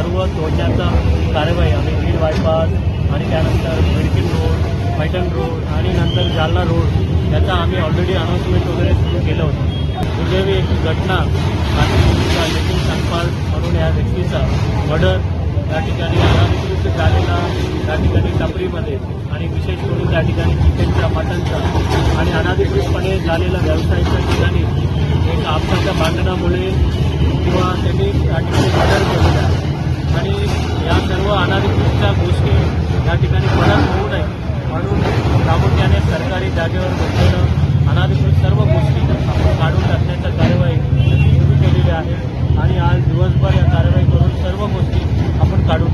सर्व तोडण्याचा कारवाई आम्ही बीड बायपास आणि त्यानंतर मेडिकल रोड पैठण रोड आणि नंतर जालना रोड याचा आम्ही ऑलरेडी अनाऊन्समेंट वगैरे सुरू केलं होतं. दुर्दैवी एक घटना नाशिकचा नितीन संपाल म्हणून या व्यक्तीचा मर्डर या ठिकाणी अनाधिकृत झालेला त्या ठिकाणी टपरीमध्ये आणि विशेष करून त्या ठिकाणी चिकनचा मटनचा आणि अनाधिकृतपणे झालेला व्यवसायाच्या ठिकाणी एक आपसाच्या भांडणामुळे किंवा त्यांनी त्या ठिकाणी मर्डर केलं. या सर्व अनाधिकृतच्या गोष्टी या ठिकाणी परत होऊ नये. म्हणून प्रामुख्याने सरकारी जागेवर बसलेलं अनाधिकृत सर्व गोष्टी आपण काढून टाकण्याच्या कारवाई सुरू केलेली आहे आणि आज दिवसभर या कारवाई करून सर्व गोष्टी आपण काढून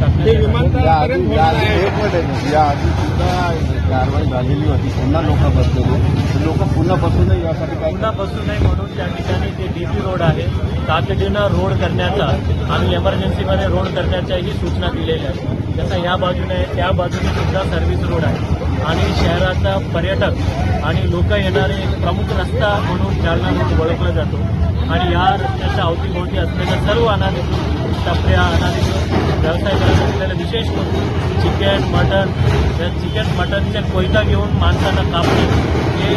कारवाई झालेली होती. पुन्हा लोक बसलेले लोक पुन्हा बसू नये यासाठी काय पुन्हा बसू नये म्हणून त्या ठिकाणी जे डीपी रोड आहे. तातडीनं रोड करण्याचा आणि एमर्जन्सीमध्ये रोड करण्याच्याही सूचना दिलेल्या आहेत. जसं या बाजूने त्या बाजूने सुद्धा सर्व्हिस रोड आहे. आणि शहराचा पर्यटक आणि लोक येणारे एक प्रमुख रस्ता म्हणून जालना रोड ओळखला जातो. आणि या रस्त्याच्या अवतीभोवती असलेल्या सर्व अनाधिकृत टपऱ्या अनाधिकृत व्यवसाय करत असलेल्या विशेष करून चिकन मटन या चिकन मटनचे कोयता घेऊन माणसांना कापणे हे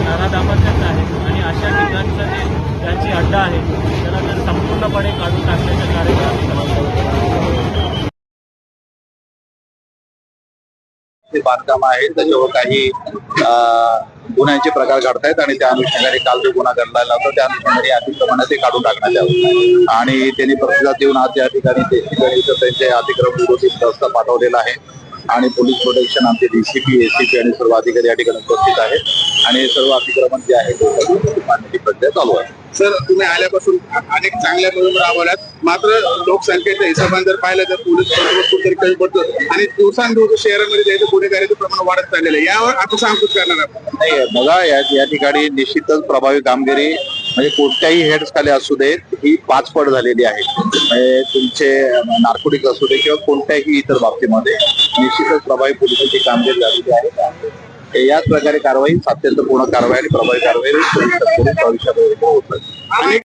नराधामाचेच आहे. आणि अशा ठिकाणचं जे त्यांची अड्डा आहे त्याला जर संपूर्णपणे काढून टाकण्याचा कार्यक्रम ते बांधकाम आहे त्याच्यावर काही गुन्ह्यांचे प्रकार घडतायत आणि त्या अनुषंगाने काल जो गुन्हा घडलेला होता त्या अनुषंगाने अतिक्रमण ते काढून टाकण्यात यावं आणि त्यांनी प्रतिसाद देऊन आज त्या ठिकाणी ते इथं त्यांचे अतिक्रमण विरोधी प्रस्ताव पाठवलेला आहे. आणि पोलीस प्रोटेक्शन आमचे डीसीपी एसीपी आणि सर्व अधिकारी या ठिकाणी उपस्थित आहेत. आणि हे सर्व अतिक्रमण जे आहे ते प्रक्रिया चालू आहे. सर तुम्ही आल्यापासून अनेक चांगल्या मोहीम राबवल्यात मात्र लोकसंख्येच्या हिशोबाने जर पाहिलं तर पोलीस बंदोबस्त कुठेतरी कमी पडतो आणि दिवसांदिवस शहरामध्ये जायचं गुन्हेगारीचं प्रमाण वाढत चाललेलं आहे. यावर आपण सांगतो करणार नाही बघा या या ठिकाणी निश्चितच प्रभावी कामगिरी म्हणजे कोणत्याही हेड्स खाली असू देत ही पाच पट झालेली आहे. म्हणजे तुमचे नार्कोटिक असू दे किंवा कोणत्याही इतर बाबतीमध्ये निश्चितच प्रभावी पोलिसांची कामगिरी झालेली आहे. याच प्रकारे कारवाई सातत्यपूर्ण कारवाई आणि प्रभावी कारवाई भविष्यात होत आहे